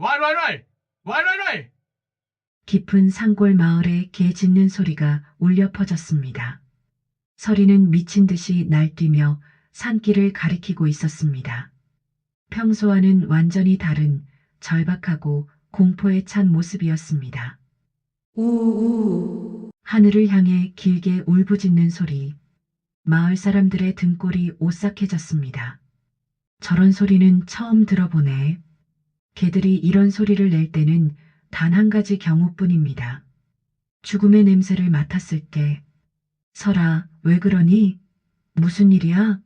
왈왈왈! 왈왈왈! 깊은 산골 마을에 개 짖는 소리가 울려 퍼졌습니다. 서리는 미친 듯이 날뛰며 산길을 가리키고 있었습니다. 평소와는 완전히 다른 절박하고 공포에 찬 모습이었습니다. 우우 하늘을 향해 길게 울부짖는 소리. 마을 사람들의 등골이 오싹해졌습니다. 저런 소리는 처음 들어보네. 개들이 이런 소리를 낼 때는 단 한 가지 경우뿐입니다. 죽음의 냄새를 맡았을 때, 설아, 왜 그러니? 무슨 일이야?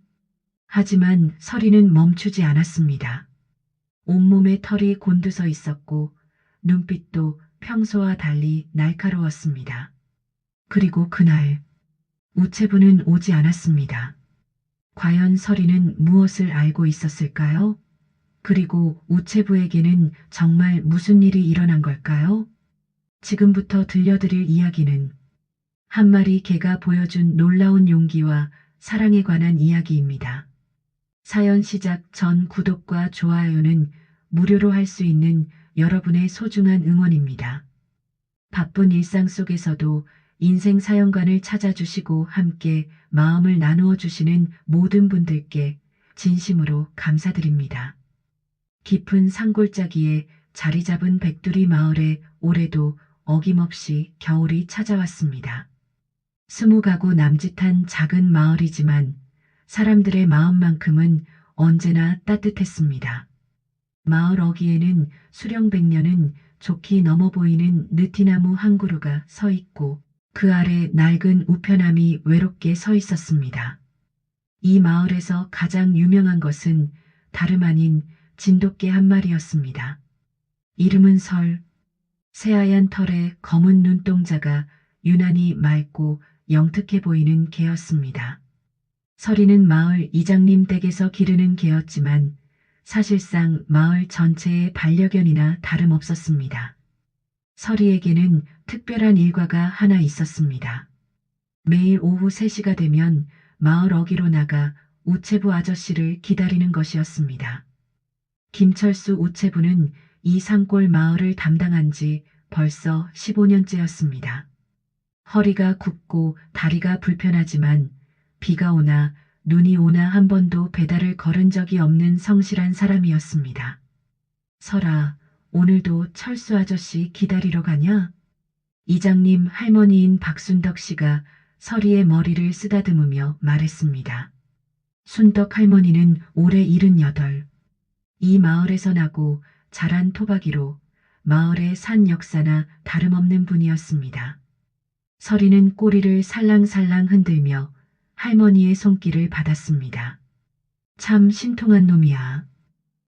하지만 서리는 멈추지 않았습니다. 온몸에 털이 곤두서 있었고, 눈빛도 평소와 달리 날카로웠습니다. 그리고 그날, 우체부는 오지 않았습니다. 과연 서리는 무엇을 알고 있었을까요? 그리고 우체부에게는 정말 무슨 일이 일어난 걸까요? 지금부터 들려드릴 이야기는 한 마리 개가 보여준 놀라운 용기와 사랑에 관한 이야기입니다. 사연 시작 전 구독과 좋아요는 무료로 할 수 있는 여러분의 소중한 응원입니다. 바쁜 일상 속에서도 인생 사연관을 찾아주시고 함께 마음을 나누어 주시는 모든 분들께 진심으로 감사드립니다. 깊은 산골짜기에 자리 잡은 백두리 마을에 올해도 어김없이 겨울이 찾아왔습니다. 스무 가구 남짓한 작은 마을이지만 사람들의 마음만큼은 언제나 따뜻했습니다. 마을 어귀에는 수령백년은 좋게 넘어 보이는 느티나무 한 그루가 서 있고 그 아래 낡은 우편함이 외롭게 서 있었습니다. 이 마을에서 가장 유명한 것은 다름 아닌 진돗개 한 마리였습니다. 이름은 설. 새하얀 털에 검은 눈동자가 유난히 맑고 영특해 보이는 개였습니다. 설이는 마을 이장님 댁에서 기르는 개였지만 사실상 마을 전체의 반려견이나 다름없었습니다. 설이에게는 특별한 일과가 하나 있었습니다. 매일 오후 3시가 되면 마을 어귀로 나가 우체부 아저씨를 기다리는 것이었습니다. 김철수 우체부는 이 산골 마을을 담당한 지 벌써 15년째였습니다. 허리가 굽고 다리가 불편하지만 비가 오나 눈이 오나 한 번도 배달을 걸은 적이 없는 성실한 사람이었습니다. 설아, 오늘도 철수 아저씨 기다리러 가냐? 이장님 할머니인 박순덕 씨가 서리의 머리를 쓰다듬으며 말했습니다. 순덕 할머니는 올해 78. 이 마을에서 나고 자란 토박이로 마을의 산 역사나 다름없는 분이었습니다. 서리는 꼬리를 살랑살랑 흔들며 할머니의 손길을 받았습니다. 참 신통한 놈이야.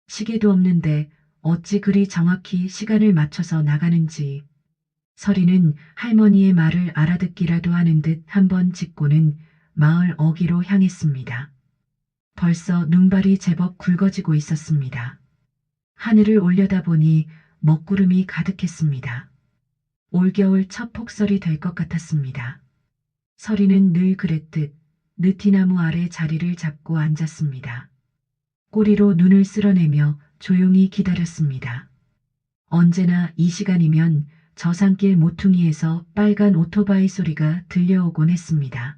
시계도 없는데 어찌 그리 정확히 시간을 맞춰서 나가는지. 서리는 할머니의 말을 알아듣기라도 하는 듯 한번 짚고는 마을 어귀로 향했습니다. 벌써 눈발이 제법 굵어지고 있었습니다. 하늘을 올려다보니 먹구름이 가득했습니다. 올겨울 첫 폭설이 될 것 같았습니다. 서리는 늘 그랬듯 느티나무 아래 자리를 잡고 앉았습니다. 꼬리로 눈을 쓸어내며 조용히 기다렸습니다. 언제나 이 시간이면 저산길 모퉁이에서 빨간 오토바이 소리가 들려오곤 했습니다.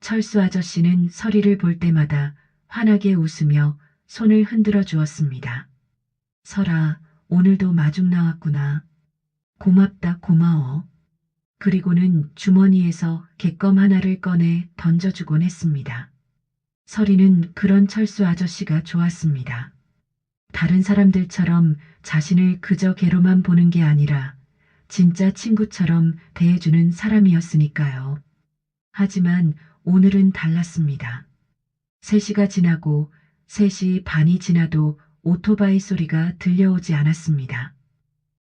철수 아저씨는 서리를 볼 때마다 환하게 웃으며 손을 흔들어 주었습니다. 설아, 오늘도 마중 나왔구나. 고맙다, 고마워. 그리고는 주머니에서 객검 하나를 꺼내 던져주곤 했습니다. 서리는 그런 철수 아저씨가 좋았습니다. 다른 사람들처럼 자신을 그저 개로만 보는 게 아니라 진짜 친구처럼 대해주는 사람이었으니까요. 하지만 오늘은 달랐습니다. 3시가 지나고 3시 반이 지나도 오토바이 소리가 들려오지 않았습니다.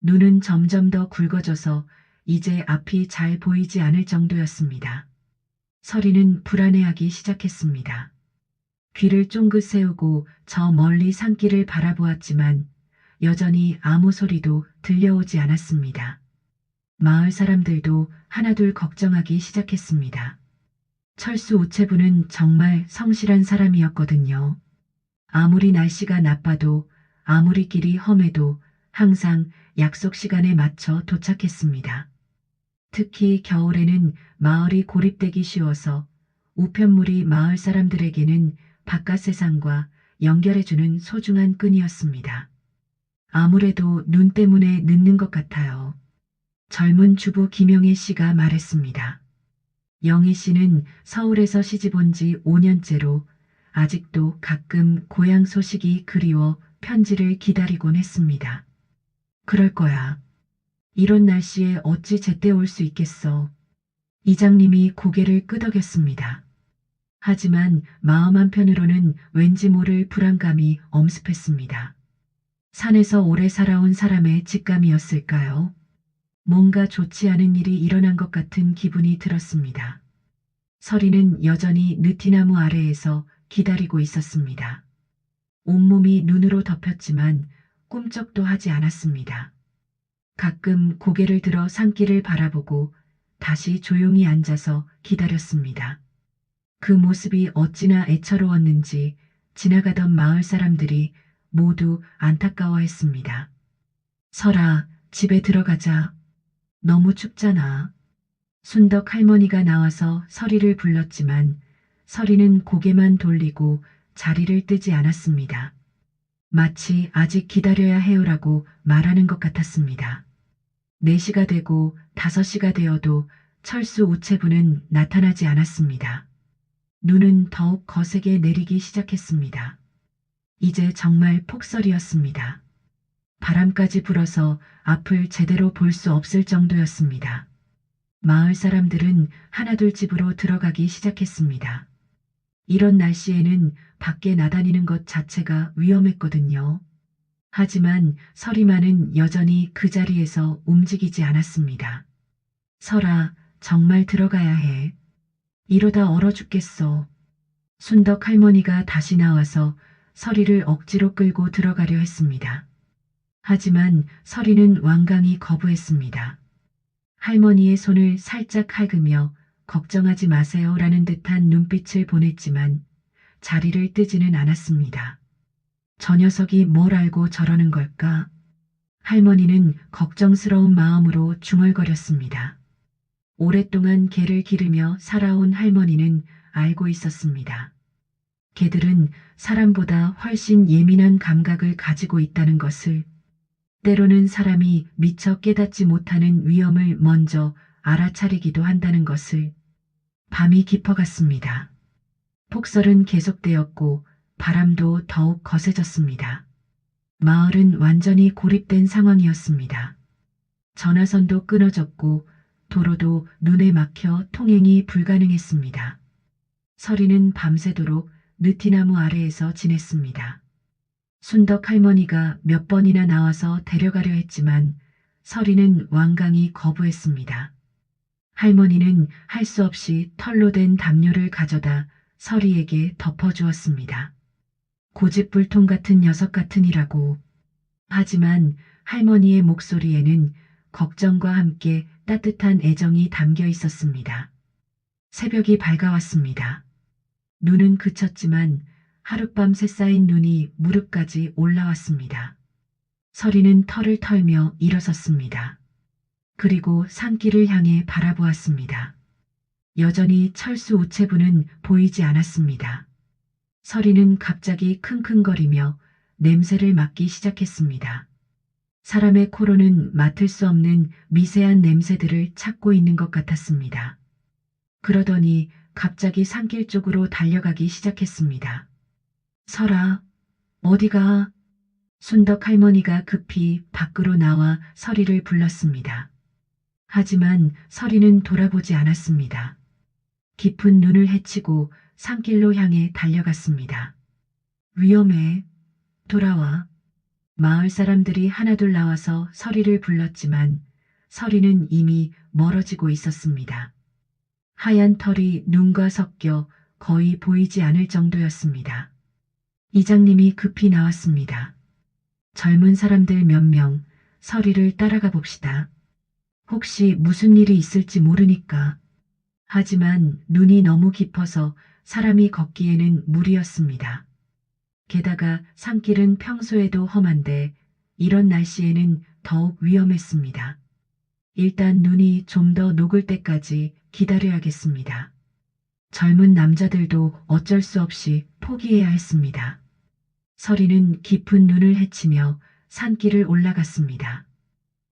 눈은 점점 더 굵어져서 이제 앞이 잘 보이지 않을 정도였습니다. 서리는 불안해하기 시작했습니다. 귀를 쫑긋 세우고 저 멀리 산길을 바라보았지만 여전히 아무 소리도 들려오지 않았습니다. 마을 사람들도 하나둘 걱정하기 시작했습니다. 철수 우체부는 정말 성실한 사람이었거든요. 아무리 날씨가 나빠도 아무리 길이 험해도 항상 약속 시간에 맞춰 도착했습니다. 특히 겨울에는 마을이 고립되기 쉬워서 우편물이 마을 사람들에게는 바깥 세상과 연결해주는 소중한 끈이었습니다. 아무래도 눈 때문에 늦는 것 같아요. 젊은 주부 김영애 씨가 말했습니다. 영희 씨는 서울에서 시집 온 지 5년째로 아직도 가끔 고향 소식이 그리워 편지를 기다리곤 했습니다. 그럴 거야. 이런 날씨에 어찌 제때 올 수 있겠어. 이장님이 고개를 끄덕였습니다. 하지만 마음 한편으로는 왠지 모를 불안감이 엄습했습니다. 산에서 오래 살아온 사람의 직감이었을까요? 뭔가 좋지 않은 일이 일어난 것 같은 기분이 들었습니다. 서리는 여전히 느티나무 아래에서 기다리고 있었습니다. 온몸이 눈으로 덮였지만 꿈쩍도 하지 않았습니다. 가끔 고개를 들어 산길을 바라보고 다시 조용히 앉아서 기다렸습니다. 그 모습이 어찌나 애처로웠는지 지나가던 마을 사람들이 모두 안타까워했습니다. 설아, 집에 들어가자. 너무 춥잖아. 순덕 할머니가 나와서 서리를 불렀지만 서리는 고개만 돌리고 자리를 뜨지 않았습니다. 마치 아직 기다려야 해요라고 말하는 것 같았습니다. 4시가 되고 5시가 되어도 철수 우체부는 나타나지 않았습니다. 눈은 더욱 거세게 내리기 시작했습니다. 이제 정말 폭설이었습니다. 바람까지 불어서 앞을 제대로 볼 수 없을 정도였습니다. 마을 사람들은 하나둘 집으로 들어가기 시작했습니다. 이런 날씨에는 밖에 나다니는 것 자체가 위험했거든요. 하지만 서리만은 여전히 그 자리에서 움직이지 않았습니다. 설아, 정말 들어가야 해. 이러다 얼어 죽겠어. 순덕 할머니가 다시 나와서 서리를 억지로 끌고 들어가려 했습니다. 하지만 서리는 완강히 거부했습니다. 할머니의 손을 살짝 핥으며 걱정하지 마세요 라는 듯한 눈빛을 보냈지만 자리를 뜨지는 않았습니다. 저 녀석이 뭘 알고 저러는 걸까? 할머니는 걱정스러운 마음으로 중얼거렸습니다. 오랫동안 개를 기르며 살아온 할머니는 알고 있었습니다. 개들은 사람보다 훨씬 예민한 감각을 가지고 있다는 것을 때로는 사람이 미처 깨닫지 못하는 위험을 먼저 알아차리기도 한다는 것을 밤이 깊어갔습니다. 폭설은 계속되었고 바람도 더욱 거세졌습니다. 마을은 완전히 고립된 상황이었습니다. 전화선도 끊어졌고 도로도 눈에 막혀 통행이 불가능했습니다. 서리는 밤새도록 느티나무 아래에서 지냈습니다. 순덕 할머니가 몇 번이나 나와서 데려가려 했지만 서리는 완강히 거부했습니다. 할머니는 할 수 없이 털로 된 담요를 가져다 서리에게 덮어주었습니다. 고집불통 같은 녀석 같으니라고. 하지만 할머니의 목소리에는 걱정과 함께 따뜻한 애정이 담겨 있었습니다. 새벽이 밝아왔습니다. 눈은 그쳤지만 하룻밤 새 쌓인 눈이 무릎까지 올라왔습니다. 서리는 털을 털며 일어섰습니다. 그리고 산길을 향해 바라보았습니다. 여전히 철수 우체부는 보이지 않았습니다. 서리는 갑자기 킁킁거리며 냄새를 맡기 시작했습니다. 사람의 코로는 맡을 수 없는 미세한 냄새들을 찾고 있는 것 같았습니다. 그러더니 갑자기 산길 쪽으로 달려가기 시작했습니다. 설아, 어디가? 순덕 할머니가 급히 밖으로 나와 서리를 불렀습니다. 하지만 서리는 돌아보지 않았습니다. 깊은 눈을 헤치고 산길로 향해 달려갔습니다. 위험해. 돌아와. 마을 사람들이 하나둘 나와서 서리를 불렀지만 서리는 이미 멀어지고 있었습니다. 하얀 털이 눈과 섞여 거의 보이지 않을 정도였습니다. 이장님이 급히 나왔습니다. 젊은 사람들 몇 명 서리를 따라가 봅시다. 혹시 무슨 일이 있을지 모르니까. 하지만 눈이 너무 깊어서 사람이 걷기에는 무리였습니다. 게다가 산길은 평소에도 험한데 이런 날씨에는 더욱 위험했습니다. 일단 눈이 좀 더 녹을 때까지 기다려야겠습니다. 젊은 남자들도 어쩔 수 없이 포기해야 했습니다. 서리는 깊은 눈을 헤치며 산길을 올라갔습니다.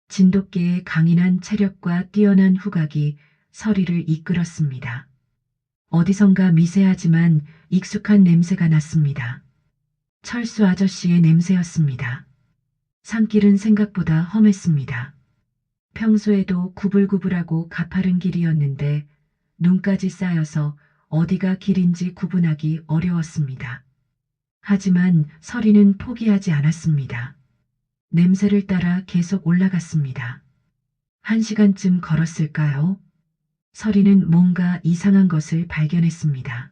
진돗개의 강인한 체력과 뛰어난 후각이 서리를 이끌었습니다. 어디선가 미세하지만 익숙한 냄새가 났습니다. 철수 아저씨의 냄새였습니다. 산길은 생각보다 험했습니다. 평소에도 구불구불하고 가파른 길이었는데 눈까지 쌓여서 어디가 길인지 구분하기 어려웠습니다. 하지만 서리는 포기하지 않았습니다. 냄새를 따라 계속 올라갔습니다. 한 시간쯤 걸었을까요? 서리는 뭔가 이상한 것을 발견했습니다.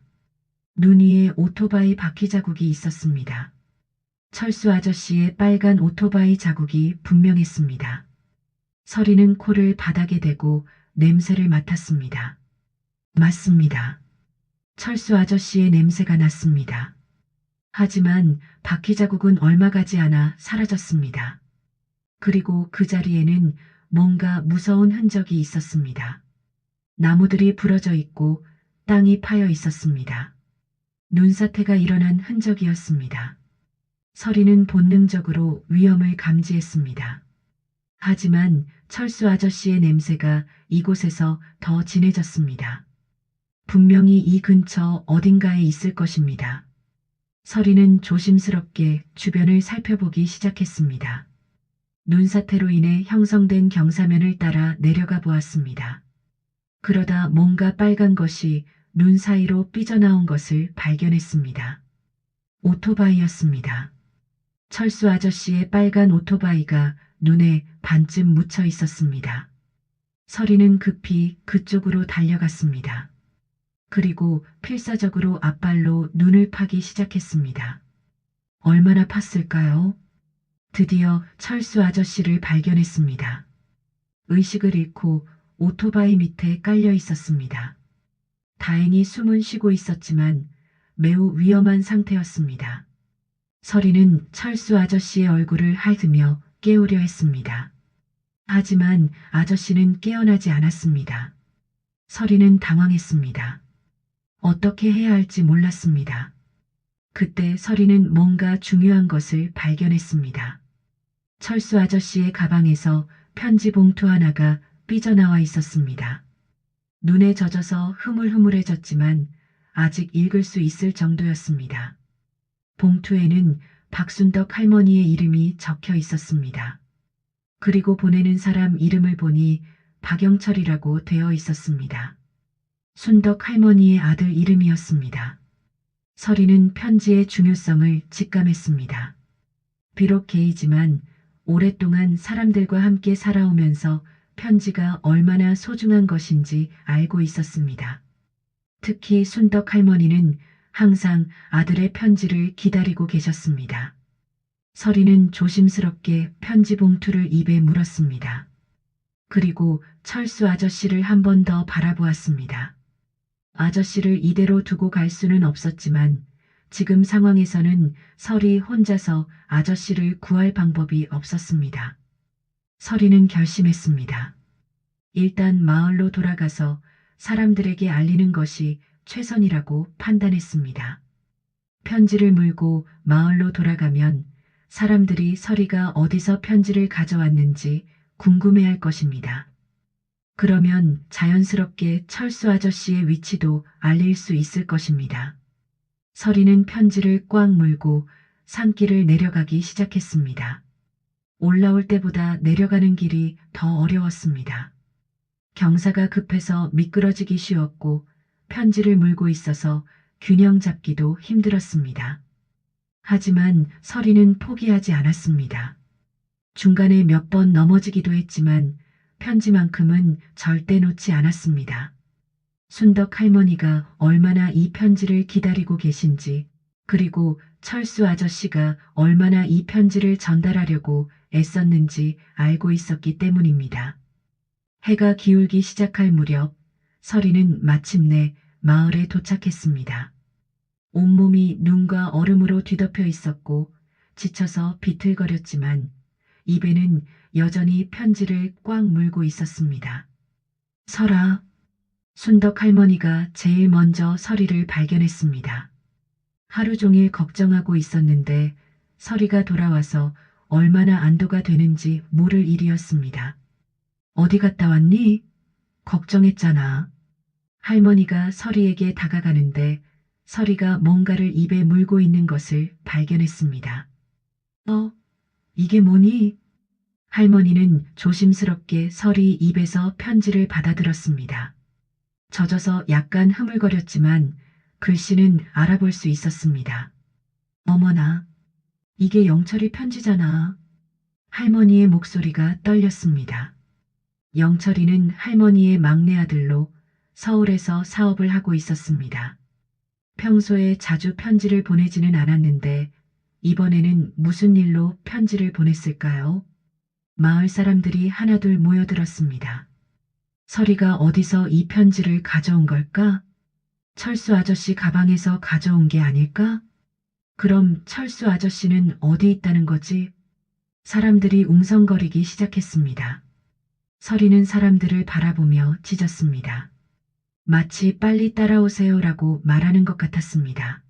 눈 위에 오토바이 바퀴 자국이 있었습니다. 철수 아저씨의 빨간 오토바이 자국이 분명했습니다. 서리는 코를 바닥에 대고 냄새를 맡았습니다. 맞습니다. 철수 아저씨의 냄새가 났습니다. 하지만 바퀴 자국은 얼마 가지 않아 사라졌습니다. 그리고 그 자리에는 뭔가 무서운 흔적이 있었습니다. 나무들이 부러져 있고 땅이 파여 있었습니다. 눈사태가 일어난 흔적이었습니다. 서리는 본능적으로 위험을 감지했습니다. 하지만 철수 아저씨의 냄새가 이곳에서 더 진해졌습니다. 분명히 이 근처 어딘가에 있을 것입니다. 서리는 조심스럽게 주변을 살펴보기 시작했습니다. 눈사태로 인해 형성된 경사면을 따라 내려가 보았습니다. 그러다 뭔가 빨간 것이 눈 사이로 삐져나온 것을 발견했습니다. 오토바이였습니다. 철수 아저씨의 빨간 오토바이가 눈에 반쯤 묻혀 있었습니다. 서리는 급히 그쪽으로 달려갔습니다. 그리고 필사적으로 앞발로 눈을 파기 시작했습니다. 얼마나 팠을까요? 드디어 철수 아저씨를 발견했습니다. 의식을 잃고 오토바이 밑에 깔려 있었습니다. 다행히 숨은 쉬고 있었지만 매우 위험한 상태였습니다. 서리는 철수 아저씨의 얼굴을 핥으며 깨우려 했습니다. 하지만 아저씨는 깨어나지 않았습니다. 서리는 당황했습니다. 어떻게 해야 할지 몰랐습니다. 그때 서리는 뭔가 중요한 것을 발견했습니다. 철수 아저씨의 가방에서 편지 봉투 하나가 삐져나와 있었습니다. 눈에 젖어서 흐물흐물해졌지만 아직 읽을 수 있을 정도였습니다. 봉투에는 박순덕 할머니의 이름이 적혀 있었습니다. 그리고 보내는 사람 이름을 보니 박영철이라고 되어 있었습니다. 순덕 할머니의 아들 이름이었습니다. 서리는 편지의 중요성을 직감했습니다. 비록 게이지만 오랫동안 사람들과 함께 살아오면서 편지가 얼마나 소중한 것인지 알고 있었습니다. 특히 순덕 할머니는 항상 아들의 편지를 기다리고 계셨습니다. 서리는 조심스럽게 편지 봉투를 입에 물었습니다. 그리고 철수 아저씨를 한 번 더 바라보았습니다. 아저씨를 이대로 두고 갈 수는 없었지만 지금 상황에서는 설이 혼자서 아저씨를 구할 방법이 없었습니다. 설이는 결심했습니다. 일단 마을로 돌아가서 사람들에게 알리는 것이 최선이라고 판단했습니다. 편지를 물고 마을로 돌아가면 사람들이 서리가 어디서 편지를 가져왔는지 궁금해할 것입니다. 그러면 자연스럽게 철수 아저씨의 위치도 알릴 수 있을 것입니다. 서리는 편지를 꽉 물고 산길을 내려가기 시작했습니다. 올라올 때보다 내려가는 길이 더 어려웠습니다. 경사가 급해서 미끄러지기 쉬웠고 편지를 물고 있어서 균형 잡기도 힘들었습니다. 하지만 서리는 포기하지 않았습니다. 중간에 몇 번 넘어지기도 했지만 편지만큼은 절대 놓지 않았습니다. 순덕 할머니가 얼마나 이 편지를 기다리고 계신지, 그리고 철수 아저씨가 얼마나 이 편지를 전달하려고 애썼는지 알고 있었기 때문입니다. 해가 기울기 시작할 무렵 서리는 마침내 마을에 도착했습니다. 온몸이 눈과 얼음으로 뒤덮여 있었고 지쳐서 비틀거렸지만 입에는 여전히 편지를 꽉 물고 있었습니다. 설아, 순덕 할머니가 제일 먼저 서리를 발견했습니다. 하루 종일 걱정하고 있었는데 서리가 돌아와서 얼마나 안도가 되는지 모를 일이었습니다. 어디 갔다 왔니? 걱정했잖아. 할머니가 서리에게 다가가는데 서리가 뭔가를 입에 물고 있는 것을 발견했습니다. 어, 이게 뭐니? 할머니는 조심스럽게 서리 입에서 편지를 받아들었습니다. 젖어서 약간 흐물거렸지만 글씨는 알아볼 수 있었습니다. 어머나, 이게 영철이 편지잖아. 할머니의 목소리가 떨렸습니다. 영철이는 할머니의 막내 아들로 서울에서 사업을 하고 있었습니다. 평소에 자주 편지를 보내지는 않았는데 이번에는 무슨 일로 편지를 보냈을까요? 마을 사람들이 하나둘 모여들었습니다. 서리가 어디서 이 편지를 가져온 걸까? 철수 아저씨 가방에서 가져온 게 아닐까? 그럼 철수 아저씨는 어디 있다는 거지? 사람들이 웅성거리기 시작했습니다. 서리는 사람들을 바라보며 짖었습니다. 마치 빨리 따라오세요라고 말하는 것 같았습니다.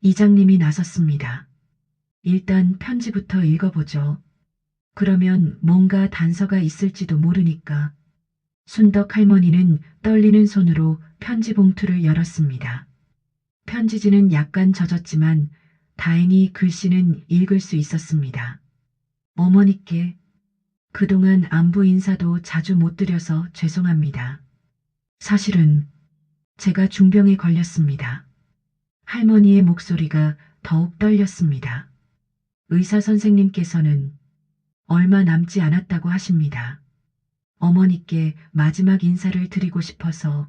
이장님이 나섰습니다. 일단 편지부터 읽어보죠. 그러면 뭔가 단서가 있을지도 모르니까. 순덕 할머니는 떨리는 손으로 편지 봉투를 열었습니다. 편지지는 약간 젖었지만 다행히 글씨는 읽을 수 있었습니다. 어머니께 그동안 안부 인사도 자주 못 드려서 죄송합니다. 사실은 제가 중병에 걸렸습니다. 할머니의 목소리가 더욱 떨렸습니다. 의사 선생님께서는 얼마 남지 않았다고 하십니다. 어머니께 마지막 인사를 드리고 싶어서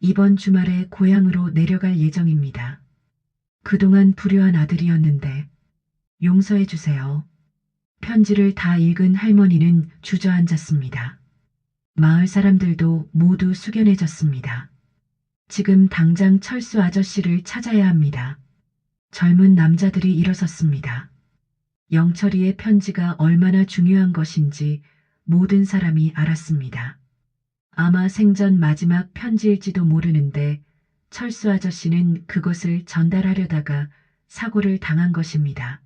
이번 주말에 고향으로 내려갈 예정입니다. 그동안 불효한 아들이었는데 용서해 주세요. 편지를 다 읽은 할머니는 주저앉았습니다. 마을 사람들도 모두 숙연해졌습니다. 지금 당장 철수 아저씨를 찾아야 합니다. 젊은 남자들이 일어섰습니다. 영철이의 편지가 얼마나 중요한 것인지 모든 사람이 알았습니다. 아마 생전 마지막 편지일지도 모르는데 철수 아저씨는 그것을 전달하려다가 사고를 당한 것입니다.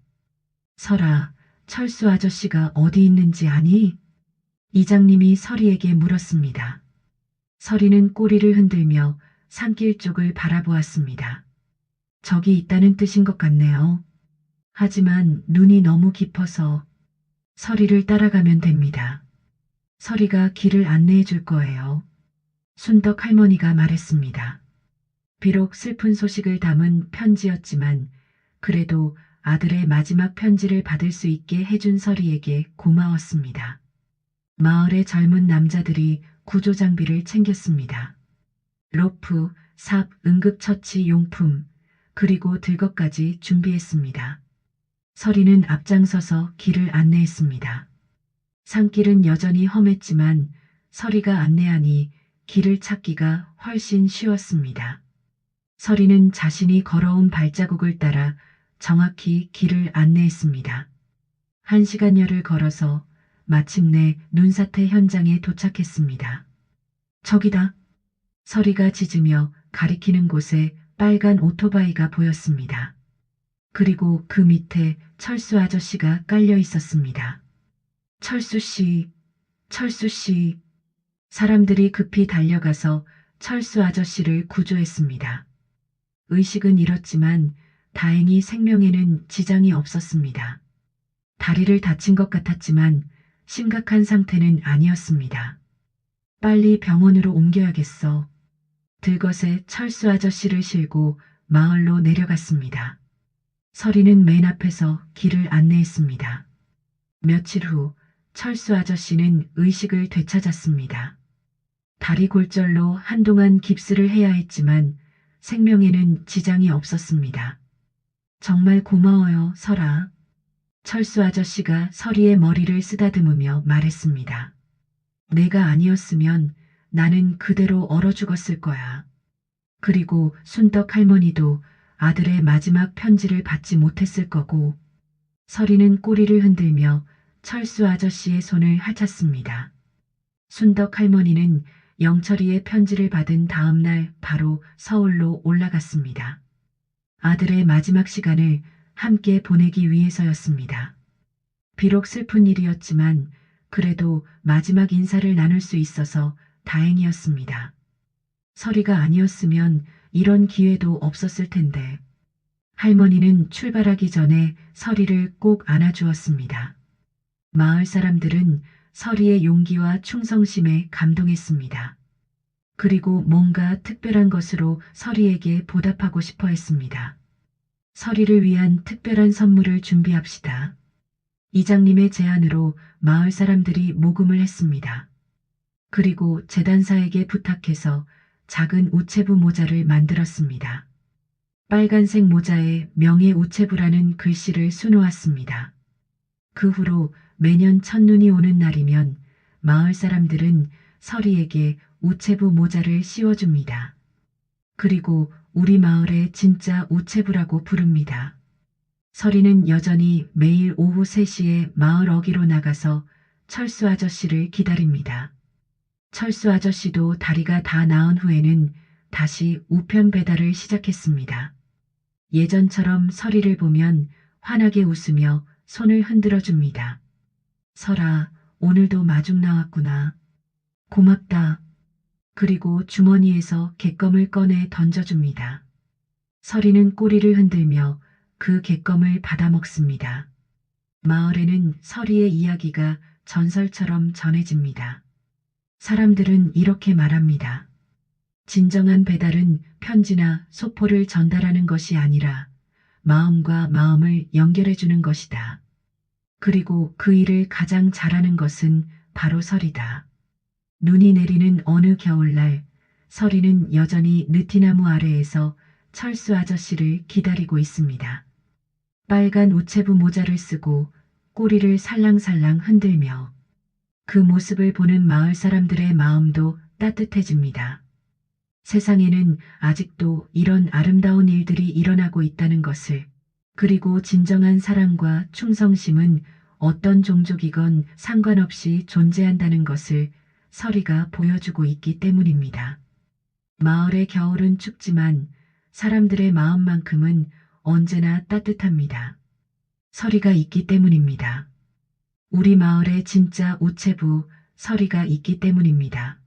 설아, 철수 아저씨가 어디 있는지 아니? 이장님이 서리에게 물었습니다. 서리는 꼬리를 흔들며 산길 쪽을 바라보았습니다. 저기 있다는 뜻인 것 같네요. 하지만 눈이 너무 깊어서 서리를 따라가면 됩니다. 서리가 길을 안내해 줄 거예요. 순덕 할머니가 말했습니다. 비록 슬픈 소식을 담은 편지였지만 그래도 아들의 마지막 편지를 받을 수 있게 해준 서리에게 고마웠습니다. 마을의 젊은 남자들이 구조 장비를 챙겼습니다. 로프, 삽, 응급처치 용품, 그리고 들것까지 준비했습니다. 서리는 앞장서서 길을 안내했습니다. 산길은 여전히 험했지만 서리가 안내하니 길을 찾기가 훨씬 쉬웠습니다. 서리는 자신이 걸어온 발자국을 따라 정확히 길을 안내했습니다. 한 시간여를 걸어서 마침내 눈사태 현장에 도착했습니다. 저기다. 서리가 짖으며 가리키는 곳에 빨간 오토바이가 보였습니다. 그리고 그 밑에 철수 아저씨가 깔려 있었습니다. 철수 씨, 철수 씨. 사람들이 급히 달려가서 철수 아저씨를 구조했습니다. 의식은 잃었지만 다행히 생명에는 지장이 없었습니다. 다리를 다친 것 같았지만 심각한 상태는 아니었습니다. 빨리 병원으로 옮겨야겠어. 들것에 철수 아저씨를 실고 마을로 내려갔습니다. 서리는 맨 앞에서 길을 안내했습니다. 며칠 후 철수 아저씨는 의식을 되찾았습니다. 다리 골절로 한동안 깁스를 해야 했지만 생명에는 지장이 없었습니다. 정말 고마워요, 설아. 철수 아저씨가 서리의 머리를 쓰다듬으며 말했습니다. 내가 아니었으면 나는 그대로 얼어 죽었을 거야. 그리고 순덕 할머니도 아들의 마지막 편지를 받지 못했을 거고, 서리는 꼬리를 흔들며 철수 아저씨의 손을 하찼습니다. 순덕 할머니는 영철이의 편지를 받은 다음 날 바로 서울로 올라갔습니다. 아들의 마지막 시간을 함께 보내기 위해서였습니다. 비록 슬픈 일이었지만 그래도 마지막 인사를 나눌 수 있어서 다행이었습니다. 서리가 아니었으면 이런 기회도 없었을 텐데 할머니는 출발하기 전에 서리를 꼭 안아주었습니다. 마을 사람들은 서리의 용기와 충성심에 감동했습니다. 그리고 뭔가 특별한 것으로 서리에게 보답하고 싶어 했습니다. 서리를 위한 특별한 선물을 준비합시다. 이장님의 제안으로 마을 사람들이 모금을 했습니다. 그리고 재단사에게 부탁해서 작은 우체부 모자를 만들었습니다. 빨간색 모자에 명예 우체부라는 글씨를 수놓았습니다. 그 후로 매년 첫눈이 오는 날이면 마을 사람들은 서리에게 우체부 모자를 씌워줍니다. 그리고 우리 마을의 진짜 우체부라고 부릅니다. 서리는 여전히 매일 오후 3시에 마을 어기로 나가서 철수 아저씨를 기다립니다. 철수 아저씨도 다리가 다 나은 후에는 다시 우편 배달을 시작했습니다. 예전처럼 서리를 보면 환하게 웃으며 손을 흔들어 줍니다. 설아, 오늘도 마중 나왔구나. 고맙다. 그리고 주머니에서 객검을 꺼내 던져줍니다. 서리는 꼬리를 흔들며 그 객검을 받아먹습니다. 마을에는 서리의 이야기가 전설처럼 전해집니다. 사람들은 이렇게 말합니다. 진정한 배달은 편지나 소포를 전달하는 것이 아니라 마음과 마음을 연결해 주는 것이다. 그리고 그 일을 가장 잘하는 것은 바로 설이다. 눈이 내리는 어느 겨울날 설이는 여전히 느티나무 아래에서 철수 아저씨를 기다리고 있습니다. 빨간 우체부 모자를 쓰고 꼬리를 살랑살랑 흔들며 그 모습을 보는 마을 사람들의 마음도 따뜻해집니다. 세상에는 아직도 이런 아름다운 일들이 일어나고 있다는 것을 그리고 진정한 사랑과 충성심은 어떤 종족이건 상관없이 존재한다는 것을 서리가 보여주고 있기 때문입니다. 마을의 겨울은 춥지만 사람들의 마음만큼은 언제나 따뜻합니다. 서리가 있기 때문입니다. 우리 마을의 진짜 우체부 서리가 있기 때문입니다.